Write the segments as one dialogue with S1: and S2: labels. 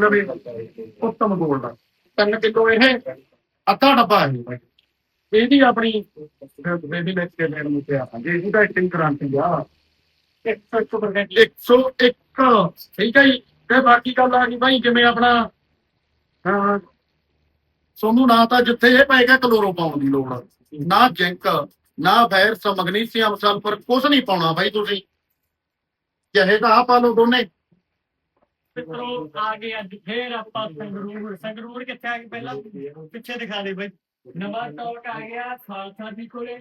S1: ਨਵੇਂ ਉੱਤਮ ਗੋਲਡ ਦਾ 3 ਕਿਲੋ ਇਹ, ਅੱਧਾ ਡੱਬਾ ਹੈ ਇਹਦੀ ਆਪਣੀ ਬੇਬੀ ਲੈਕ ਕੇ ਲੈਣ ਨੂੰ ਪਿਆ ਜੇ ਇਹਦੀ ਤਾਂ ਐਕਟਿੰਗ ਆ। 101% 101 ਠੀਕ ਹੈ ਜੀ। ਤੇ ਬਾਕੀ ਗੱਲ ਆ ਗਈ ਭਾਈ ਜਿਵੇਂ ਆਪਣਾ ਹਾਂ ਸੋਨੂੰ ਨਾ ਤਾਂ ਜਿੱਥੇ ਇਹ ਪਏਗਾ ਕਲੋਰੋ ਪਾਉਣ ਦੀ ਲੋੜ। ਨਾ ਜਿੰਕ, ਨਾ ਵਾਇਰਸ ਮੈਗਨੀਸੀਅਮ ਸਲਫਰ ਕੁਝ ਨਹੀਂ ਪਾਉਣਾ ਬਾਈ ਤੁਸੀਂ। ਚਾਹੇ ਤਾਂ ਆ ਪਾ ਲਓ ਦੋਨੇ।
S2: ਮਿੱਤਰੋ ਆ ਗਏ ਅੱਜ ਫੇਰ ਆਪਾਂ ਸੰਗਰੂਰ ਸੰਗਰੂਰ ਕਿੱਥੇ ਆ ਗਏ ਪਹਿਲਾਂ? ਪਿੱਛੇ ਦਿਖਾ ਦੇ ਬਾਈ। ਨਵਾਂ ਟੌਕ ਆ ਗਿਆ ਖਾਲਸਾ ਜੀ ਕੋਲੇ।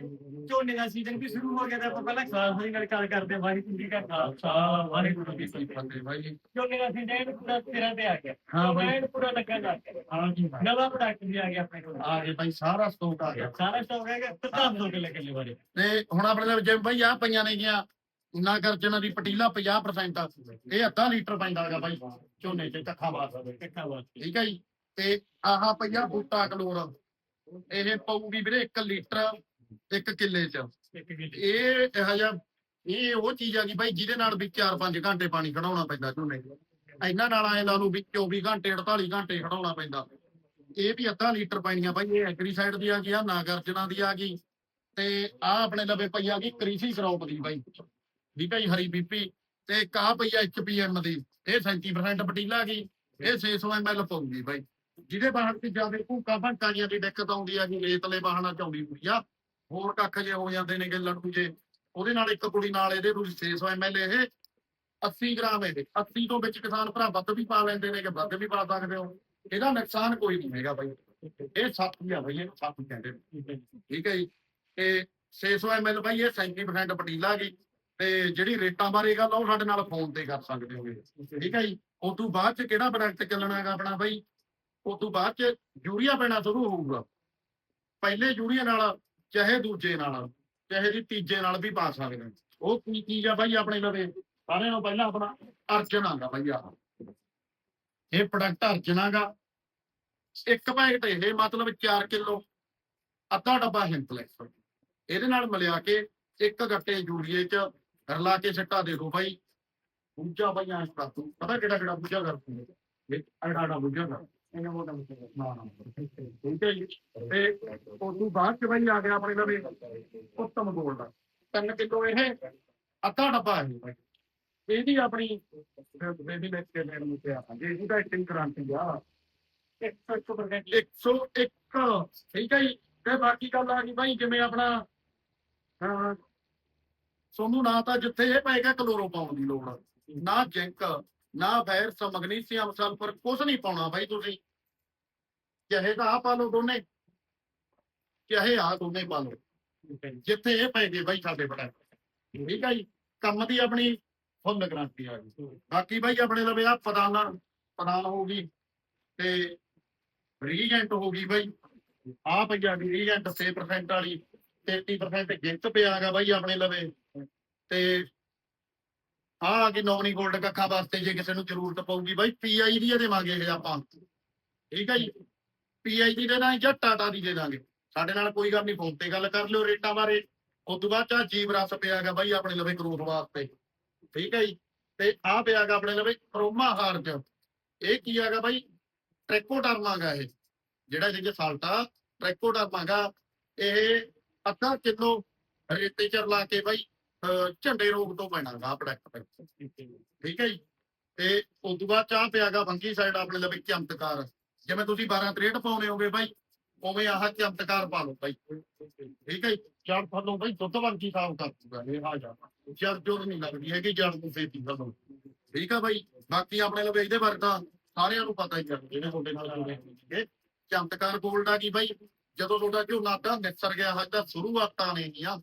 S2: ਝੋਨੇ ਦਾ ਸੀਜ਼ਨ ਵੀ ਸ਼ੁਰੂ ਹੋ ਗਿਆ ਤੇ ਆਪਾਂ ਪਹਿਲਾਂ ਖਾਲਸਾ ਦੀ ਗੱਲ ਕਰ ਕਰਦੇ ਹਾਂ। ਵਾਹਿਗੁਰੂ ਜੀ ਕਾ ਖਾਲਸਾ ਵਾਹਿਗੁਰੂ ਜੀ ਕੀ ਫਤਿਹ
S1: ਬਾਈ
S2: ਝੋਨੇ ਦਾ ਸੀਜ਼ਨ ਪੂਰਾ ਤੇਰਾ ਤੇ ਆ ਗਿਆ।
S1: ਹਾਂ ਬਾਈ।
S2: ਐਨ ਪੂਰਾ ਲੱਗਣ ਲੱਗ ਗਿਆ।
S1: ਹਾਂ ਜੀ।
S2: ਨਵਾਂ ਪ੍ਰੋਡਕਟ ਵੀ ਆ ਗਿਆ ਆਪਣੇ ਕੋਲ।
S1: ਆ ਗਏ ਭਾਈ ਸਾਰਾ ਸਟਾਕ ਆ ਗਿਆ।
S2: ਸਾਰਾ ਸਟਾਕ ਤੇ ਦੱਸ ਦੋ ਕਿੱਲੇ ਕਿੱਲੇ ਬਾਰੇ
S1: ਤੇ ਹੁਣ ਆਪਣੇ ਲਈ ਜਿਵੇਂ ਭਾਈ ਆ ਪਈਆਂ ਨੇ ਗਿਆ ਨਾ ਕਰਜਣਾ ਦੀ ਪਟੀਲਾ 50% ਆ। ਇਹ ਅੱਧਾ ਲੀਟਰ ਪੈਂਦਾ ਹੈਗਾ ਭਾਈ ਝੋਨੇ ਚ ਕੱਖਾਂ ਬਾਦ
S2: ਕਿੱਥਾ ਬਾਤ
S1: ਠੀਕ ਹੈ ਜੀ? ਤੇ ਆਹ ਪਈਆ ਬੂਟਾ ਕਲੋਰ ਇਹ ਪਊਗੀ ਵੀਰੇ 1 ਲੀਟਰ 1 ਕਿੱਲੇ ਚ। ਇਹ ਇਹੋ ਜਿਹਾ ਇਹ ਉਹ ਚੀਜ਼ ਆ ਗਈ ਭਾਈ ਜਿਹਦੇ ਨਾਲ ਵੀ 4-5 ਘੰਟੇ ਪਾਣੀ ਖੜਾਉਣਾ ਪੈਂਦਾ ਝੋਨੇ ਇਹਨਾਂ ਨਾਲ ਐ ਲਾ ਲਓ ਵੀ 24 ਘੰਟੇ 48 ਘੰਟੇ ਖੜਾਉਣਾ ਪੈਂਦਾ। ਇਹ ਵੀ ਅੱਧਾ ਲੀਟਰ ਪੈਣੀਆਂ ਭਾਈ ਇਹ ਐਗਰੀ ਸਾਈਡ ਦੀ ਆ ਗਈ ਆ ਨਾ ਗਰਜਣਾ ਦੀ ਆ ਗਈ। ਤੇ ਆ ਆਪਣੇ ਲਵੇ ਪਈ ਆ ਗਈ ਕ੍ਰਿਸ਼ੀ ਕਰੌਪ ਦੀ ਭਾਈ ਠੀਕ ਹੈ ਜੀ ਹਰੀ ਬੀਪੀ ਤੇ ਕਾਹ ਪਈ ਆ ਐਚਪੀਐਮ ਦੀ, ਇਹ 37% ਪਟੀਲਾ ਗਈ, ਇਹ 600 ml ਪਊਗੀ ਭਾਈ ਜਿਹਦੇ ਬਾਹਰ ਤੇ ਜ਼ਿਆਦਾ ਭੂਕਾ ਭੰਕਾਂ ਦੀ ਦਿੱਕਤ ਆਉਂਦੀ ਆ ਜੀ ਰੇਤਲੇ ਵਾਹਣਾ ਚ ਆਉਂਦੀ ਆ, ਹੋਰ ਕੱਖ ਜੇ ਹੋ ਜਾਂਦੇ ਨੇਗੇ ਲੜੂ ਜੇ, ਉਹਦੇ ਨਾਲ ਇੱਕ ਕੁੜੀ ਨਾਲ ਇਹਦੇ ਤੁਸੀਂ 600 ml ਇਹ 80 ਗ੍ਰਾਮ ਇਹਦੇ 80 ਤੋਂ ਵਿੱਚ ਕਿਸਾਨ ਭਰਾ ਵੱਧ ਵੀ ਪਾ ਲੈਂਦੇ ਨੇ ਕਿ ਵੱਧ ਵੀ ਪਾ ਸਕਦੇ ਹੋ, ਇਹਦਾ ਨੁਕਸਾਨ ਕੋਈ ਨਹੀਂ ਹੈਗਾ ਬਾਈ। ਇਹ ਸੱਤ ਹੀ ਆ ਬਾਈ ਇਹ ਸੱਤ ਕਹਿੰਦੇ ਠੀਕ ਹੈ ਜੀ, ਤੇ 600 ml ਬਾਈ, ਇਹ 37% ਪਟੀਲਾ ਗਈ। ਤੇ ਜਿਹੜੀ ਰੇਟਾਂ ਬਾਰੇ ਗੱਲ ਆ, ਉਹ ਸਾਡੇ ਨਾਲ ਫੋਨ ਤੇ ਕਰ ਸਕਦੇ ਹੋਗੇ। ਠੀਕ ਹੈ ਜੀ? ਉਸ ਤੋਂ ਬਾਅਦ ਚ ਕਿਹੜਾ ਪ੍ਰੋਡਕਟ ਚੱਲਣਾ ਹੈਗਾ ਆਪਣਾ ਬਾਈ? ਉਸ ਤੋਂ ਬਾਅਦ ਚ ਯੂਰੀਆ ਪੈਣਾ ਸ਼ੁਰੂ ਹੋਊਗਾ। ਪਹਿਲੇ ਯੂਰੀਆ ਨਾਲ, ਚਾਹੇ ਦੂਜੇ ਨਾਲ, ਚਾਹੇ ਦੀ ਤੀਜੇ ਨਾਲ ਵੀ ਪਾ ਸਕਦੇ ਉਹ ਕੀ ਚੀਜ਼ ਆ ਬਾਈ ਆਪਣੇ ਲਵੇ? ਸਾਰਿਆਂ ਨੂੰ ਪਹਿਲਾਂ ਆਪਣਾ ਅਰਜਨ ਆਗਾ ਬਾਈ ਆ ਇਹ ਪ੍ਰੋਡਕਟ ਅਰਜਨ ਆਗਾ। ਇੱਕ ਪੈਕਟ ਇਹ ਮਤਲਬ 4 ਕਿਲੋ, ਅੱਧਾ ਡੱਬਾ ਹਿੰਪਲੈਕਸ ਇਹਦੇ ਨਾਲ ਮਿਲਿਆ ਕੇ ਇੱਕ ਗੱਟੇ ਯੂਰੀਏ ਚ ਰਲਾ ਕੇ ਸਿੱਟਾ ਦੇ ਦੋ ਬਾਈ ਬੂਝਾ ਬਾਈ ਆਂ ਕਰ ਤੂੰ ਪਤਾ ਕਿਹੜਾ ਕਿਹੜਾ ਬੂਝਾ ਕਰ ਤੂੰ ਇਹ ਅੜਾ ਅੜਾ ਬੂਝਾ ਕਰ ਇਹਨਾਂ ਮੋਟਾ ਨਾ ਨਾ ਠੀਕ ਹੈ ਜੀ ਤੇ ਉਸ ਤੋਂ ਬਾਅਦ ਚ ਬਾਈ ਆ ਗਿਆ ਆਪਣੇ ਲਵੇ ਉੱਤਮ ਗੋਲਡ ਦਾ 3 ਕਿਲੋ ਇਹ ਅੱਧਾ ਡੱਬਾ ਹੈ ਬਾਈ ਇਹਦੀ ਆਪਣੀ ਬੇਬੀ ਲੈਕ ਕੇ ਲੈਣ ਨੂੰ ਪਿਆ ਜੇ ਇਹਦੀ ਤਾਂ ਐਕਟਿੰਗ ਕ੍ਰਾਂਤੀ ਆ
S2: 101%
S1: 101 ਠੀਕ ਹੈ ਜੀ ਤੇ ਬਾਕੀ ਗੱਲ ਆ ਗਈ ਭਾਈ ਜਿਵੇਂ ਆਪਣਾ ਤੁਹਾਨੂੰ ਨਾ ਤਾਂ ਜਿੱਥੇ ਇਹ ਪਏਗਾ ਕਲੋਰੋ ਪਾਉਣ ਦੀ ਲੋੜ। ਨਾ ਜਿੰਕ, ਨਾ ਵਾਇਰਸ ਮੈਗਨੀਸੀਅਮ, ਸਲਫਰ ਕੁਝ ਨਹੀਂ ਪਾਉਣਾ ਭਾਈ ਤੁਸੀਂ। ਚਾਹੇ ਤਾਂ ਆ ਪਾ ਲਓ ਦੋਨੇ। ਚਾਹੇ ਆ ਦੋਨੇ ਪਾ ਲਓ। ਜਿੱਥੇ ਇਹ ਪਏਗੇ ਭਾਈ ਸਾਡੇ ਬੜਾ ਠੀਕ ਹੈ ਜੀ। ਕੰਮ ਦੀ ਆਪਣੀ ਫੁੱਲ ਗਰੰਟੀ ਆ ਗਈ। ਬਾਕੀ ਬਾਈ ਆਪਣੇ ਲਵੇ ਆ ਪਦਾਨਾ, ਪਦਾਨ ਹੋ ਗਈ ਤੇ ਰੀਜੈਂਟ ਹੋ ਗਈ ਬਾਈ। ਆ ਪਈਆ ਦੀ ਰੀਜੈਂਟ 6% ਵਾਲੀ 33% ਜਿੰਕ ਪਿਆਗਾ ਬਾਈ ਆਪਣੇ ਲਵੇ। ਤੇ ਆ ਆ ਗਈ ਨੌਨੀ 골ਡ ਕੱਖਾਂ ਵਾਸਤੇ ਜੇ ਕਿਸੇ ਨੂੰ ਜ਼ਰੂਰਤ ਪਊਗੀ ਬਾਈ ਪੀਆਈ ਦੀ ਦੇਵਾਂਗੇ ਇਹ ਆਪਾਂ। ਠੀਕ ਹੈ ਜੀ? ਪੀਆਈ ਦੀ ਦੇ ਦਾਂਗੇ ਜਾਂ ਟਾਟਾ ਦੀ ਦੇ ਦਾਂਗੇ। ਸਾਡੇ ਨਾਲ ਕੋਈ ਗੱਲ ਨਹੀਂ, ਫੋਨ ਤੇ ਗੱਲ ਕਰ ਲਿਓ ਰੇਟਾਂ ਬਾਰੇ। ਉਸ ਤੋਂ ਬਾਅਦ ਚਾ ਜੀਵ ਰਸ ਪਿਆਗਾ ਬਾਈ ਆਪਣੇ ਲਵੇ ਕਰੂਸ ਵਾਸਤੇ। ਠੀਕ ਹੈ ਜੀ? ਤੇ ਆ ਪਿਆਗਾ ਆਪਣੇ ਲਵੇ ਕਰੋਮਾ ਹਾਰਜ। ਇਹ ਕੀ ਹੈਗਾ ਬਾਈ? ਟ੍ਰੈਕੋਡਰਮਾ ਗਾ ਇਹ। ਜਿਹੜਾ ਜਿਹਦੇ ਸਾਲਟਾ ਟ੍ਰੈਕੋਡਰਮਾ ਗਾ ਇਹ ਅੱਧਾ ਕਿਲੋ ਰੇਤੇ ਚ ਲਾ ਕੇ ਬਾਈ ਝੰਡੇ ਰੋਗ ਤੋਂ ਪੈਣਾ ਗਾ ਪ੍ਰੋਡਕਟ ਠੀਕ ਹੈ ਜੀ? ਤੇ ਉਸ ਤੋਂ ਬਾਅਦ ਚਾਹ ਪਿਆਗਾ ਫੰਗੀ ਸਾਈਡ ਆਪਣੇ ਲਈ ਚਮਤਕਾਰ। ਜਿਵੇਂ ਤੁਸੀਂ 12 ਤਰੇਟ ਪਾਉਣੇ ਹੋਗੇ ਬਾਈ, ਉਵੇਂ ਆਹ ਚਮਤਕਾਰ ਪਾ ਲਓ ਬਾਈ। ਠੀਕ ਹੈ ਜੜ ਫੜੋ ਬਾਈ ਦੁੱਧ ਵਰਗੀ ਸਾਫ਼ ਕਰ ਦੂਗਾ, ਇਹ ਆ ਜਾ। ਜੜ ਜੋਰ ਨਹੀਂ ਲੱਗਦੀ ਹੈਗੀ, ਜੜ ਨੂੰ ਫੇਤੀ ਫੜੋ ਠੀਕ ਆ ਬਾਈ? ਬਾਕੀ ਆਪਣੇ ਲਈ ਇਹਦੇ ਵਰਗਾ, ਸਾਰਿਆਂ ਨੂੰ ਪਤਾ ਹੀ ਹੈ ਜਿਹੜੇ ਤੁਹਾਡੇ ਨਾਲ ਜੁੜੇ ਹੋਣਗੇ ਚਮਤਕਾਰ ਗੋਲਡ ਆ ਕੀ ਬਾਈ? ਜਦੋਂ ਤੁਹਾਡਾ ਝੋਨਾ ਅੱਧਾ ਨਿਸਰ ਗਿਆ ਹਜੇ ਤਾਂ ਸ਼ੁਰੂਆਤਾਂ ਨੇ ਗੀਆਂ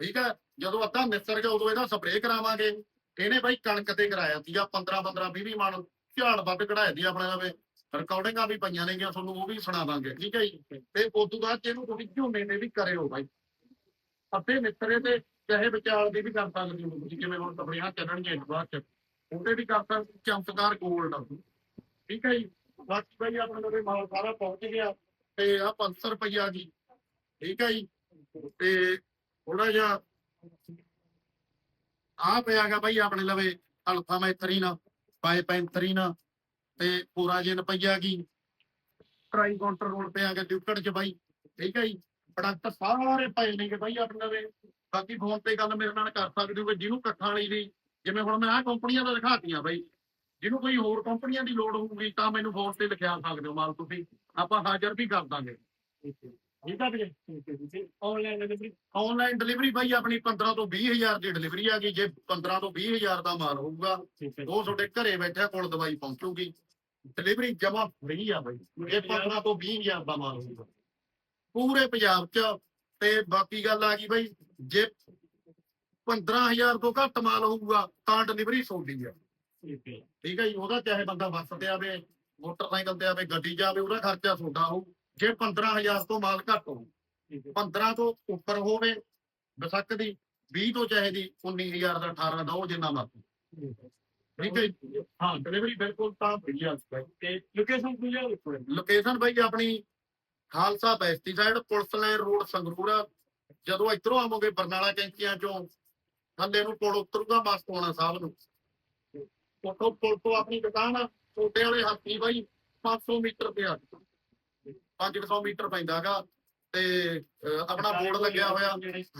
S1: ਠੀਕ ਹੈ? ਜਦੋਂ ਅੱਧਾ ਨਿਸਰ ਗਿਆ, ਉਦੋਂ ਇਹਦਾ ਸਪਰੇਅ ਕਰਾਵਾਂਗੇ। ਇਹਨੇ ਬਾਈ ਕਣਕ ਤੇ ਕਰਾਇਆ ਸੀਗਾ 15 15 20 20 ਮਣ ਝਾੜ ਵੱਧ ਕਢਾਇਆ ਦੀ ਆਪਣੇ ਲਵੇ ਰਿਕਾਰਡਿੰਗਾਂ ਵੀ ਪਈਆਂ ਨੇਗੀਆਂ, ਤੁਹਾਨੂੰ ਉਹ ਵੀ ਸੁਣਾ ਠੀਕ ਹੈ ਜੀ? ਤੇ ਉਸ ਤੋਂ ਬਾਅਦ ਇਹਨੂੰ ਤੁਸੀਂ ਝੋਨੇ ਤੇ ਵੀ ਕਰਿਓ ਬਾਈ। ਅੱਧੇ ਨਿਸਰੇ ਤੇ ਚਾਹੇ ਵਿਚਾਲ ਦੀ ਵੀ ਕਰ ਸਕਦੇ ਹੋ ਤੁਸੀਂ, ਜਿਵੇਂ ਹੁਣ ਤਬੜੀਆਂ ਚੱਲਣਗੀਆਂ ਬਾਅਦ ਚ। ਉਹਦੇ ਵੀ ਕਰ ਸਕਦੇ ਚਮਤਕਾਰ ਗੋਲਡ ਠੀਕ ਹੈ ਜੀ? ਬਾਕੀ ਬਾਈ ਆਪਣੇ ਕੋਲ ਮਾਲ ਸਾਰਾ ਪਹੁੰਚ ਗਿਆ, ਤੇ ਆ 500 ਰੁਪਈਆ ਜੀ। ਠੀਕ ਹੈ ਜੀ? ਤੇ ਥੋੜਾ ਜਿਹਾ ਆ ਪਿਆਗਾ ਭਾਈ ਆਪਣੇ ਲਵੇ ਅਲਫਾ ਮੈਥਰੀਨ ਪਾਈਪੈਂਥਰੀਨ ਤੇ ਪੂਰਾ ਜੇ ਰੁਪਈਆ ਕੀ? ਟਰਾਈ ਕਾਊਂਟਰ ਰੋਡ ਤੇ ਆ ਚ ਬਾਈ, ਠੀਕ ਹੈ ਜੀ? ਪ੍ਰੋਡਕਟ ਸਾਰੇ ਪਏ ਨੇ ਬਾਈ ਆਪਣੇ ਲਵੇ। ਬਾਕੀ ਫੋਨ ਤੇ ਗੱਲ ਮੇਰੇ ਨਾਲ ਕਰ ਸਕਦੇ ਹੋ ਜਿਹਨੂੰ ਇਕੱਠਾ ਲਈ ਦੀ, ਜਿਵੇਂ ਹੁਣ ਮੈਂ ਆਹ ਕੰਪਨੀਆਂ ਦਾ ਦਿਖਾਤੀਆਂ ਬਾਈ। ਜਿਹਨੂੰ ਕੋਈ ਹੋਰ ਕੰਪਨੀਆਂ ਦੀ ਲੋੜ ਹੋਊਗੀ ਤਾਂ ਮੈਨੂੰ ਫੋਨ ਤੇ ਲਿਖਿਆ ਸਕਦੇ ਹੋ ਮਾਲ ਤੁਸੀਂ। ਆਪਾਂ ਹਾਜ਼ਰ ਵੀ ਕਰ ਦਾਂਗੇ।
S2: ਆਨਲਾਈਨ ਡਿਲੀਵਰੀ
S1: ਆਨਲਾਈਨ ਡਿਲੀਵਰੀ ਬਾਈ ਆਪਣੀ 15 ਤੋਂ 20 ਹਜ਼ਾਰ ਦੀ ਡਿਲੀਵਰੀ ਆ ਗਈ। ਜੇ 15 ਤੋਂ 20 ਹਜ਼ਾਰ ਦਾ ਮਾਲ ਹੋਊਗਾ ਉਹ ਤੁਹਾਡੇ ਘਰੇ ਬੈਠਿਆ ਕੋਲ ਦਵਾਈ ਪਹੁੰਚੂਗੀ। ਡਿਲੀਵਰੀ ਜਮਾ ਫ੍ਰੀ ਆ ਬਾਈ। ਇਹ 15 ਤੋਂ 20 ਹਜ਼ਾਰ ਦਾ ਮਾਲ ਹੋਊਗਾ। ਪੂਰੇ ਪੰਜਾਬ 'ਚ ਤੇ ਬਾਕੀ ਗੱਲ ਆ ਗਈ ਬਾਈ ਜੇ 15000 ਤੋਂ ਘੱਟ ਮਾਲ ਹੋਊਗਾ ਤਾਂ ਡਿਲੀਵਰੀ ਸੌਦੀ ਆ।
S2: ਠੀਕ ਹੈ।
S1: ਜੀ ਉਹਦਾ ਚਾਹੇ ਬੰਦਾ ਬੱਸ ਤੇ ਆਵੇ ਮੋਟਰਸਾਈਕਲ ਤੇ ਆਵੇ ਗੱਡੀ ਜਾਵੇ ਉਹਦਾ ਖਰਚਾ ਤੁਹਾਡਾ ਹੋਊ ਜੇ 15000 ਤੋਂ ਮਾਲ ਘੱਟ ਹੋਊ
S2: ਠੀਕ ਹੈ।
S1: 15 ਤੋਂ ਉੱਪਰ ਹੋਵੇ ਬਸਕ ਦੀ 20 ਤੋਂ ਚਾਹੇ ਦੀ 19000 ਦਾ 18 ਦਾ ਉਹ ਜਿੰਨਾ ਮਰਜ਼ੀ। ਠੀਕ ਹੈ? ਹਾਂ ਡਿਲੀਵਰੀ ਬਿਲਕੁਲ ਤਾਂ ਫ੍ਰੀ ਆ ਬਾਈ
S2: ਤੇ ਲੋਕੇਸ਼ਨ ਉੱਪਰ
S1: ਲੋਕੇਸ਼ਨ ਬਾਈ ਆਪਣੀ Khalsa pesticide police line road Sangrur. ਜਦੋਂ ਇੱਧਰੋਂ ਆਵੋਗੇ ਬਰਨਾਲਾ ਕੈਂਚੀਆਂ ਚੋਂ ਥੱਲੇ ਨੂੰ ਪੁਲ ਉਤਰੂਗਾ ਮਸਤੋਣਾ ਸਾਹਿਬ ਨੂੰ। ਉੱਥੋਂ ਪੁਲ ਤੋਂ ਆਪਣੀ ਦੁਕਾਨ ਛੋਟੇ ਵਾਲੇ ਹਾਥੀ ਬਾਈ 500 ਮੀਟਰ ਤੇ ਆ। 500 ਮੀਟਰ ਪੈਂਦਾਗਾ ਤੇ ਆਪਣਾ ਬੋਰਡ ਲੱਗਿਆ ਹੋਇਆ।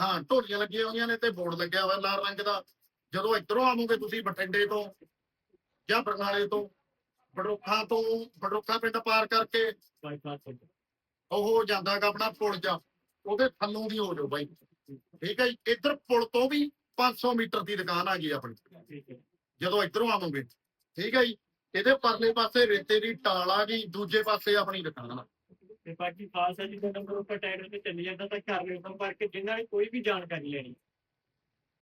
S1: ਹਾਂ ਢੋਲੀਆਂ ਲੱਗੀਆਂ ਹੋਈਆਂ ਨੇ ਤੇ ਬੋਰਡ ਲੱਗਿਆ ਹੋਇਆ ਲਾਲ ਰੰਗ ਦਾ। ਜਦੋਂ ਇੱਧਰੋਂ ਆਵੋਗੇ ਤੁਸੀਂ ਬਠਿੰਡੇ ਤੋਂ ਜਾਂ ਬਰਨਾਲੇ ਤੋਂ ਬੜੋਖਾ ਤੋਂ ਬੜੋਖਾ ਪਿੰਡ ਪਾਰ ਕਰਕੇ ਉਹ ਜਾਂਦਾਗਾ ਆਪਣਾ ਪੁਲ ਜਾ। ਉਹਦੇ ਥੱਲੋਂ ਦੀ ਹੋ ਜਾਓ ਬਾਈ। ਠੀਕ ਹੈ ਜੀ? ਇੱਧਰ ਪੁਲ ਤੋਂ ਵੀ 500 ਮੀਟਰ ਦੀ ਦੁਕਾਨ ਆ ਗਈ ਆਪਣੀ।
S2: ਠੀਕ ਹੈ।
S1: ਜਦੋਂ ਇੱਧਰੋਂ ਆਵੋਗੇ। ਠੀਕ ਹੈ ਜੀ? ਇਹਦੇ ਪਰਲੇ ਪਾਸੇ ਰੇਤੇ ਦੀ ਟਾਲ ਆ ਗਈ ਦੂਜੇ ਪਾਸੇ ਆਪਣੀ ਦੁਕਾਨ ਆ।
S2: ਤੇ ਬਾਕੀ ਖਾਲਸਾ ਜੀ ਦਾ ਨੰਬਰ ਉੱਪਰ ਟਾਈਟਲ ਤੇ ਚੱਲੀ ਜਾਂਦਾ, ਤਾਂ ਕਰ ਲਿਓ ਸੰਪਰਕ ਜਿੰਨਾਂ ਨੇ ਕੋਈ ਵੀ ਜਾਣਕਾਰੀ ਲੈਣੀ।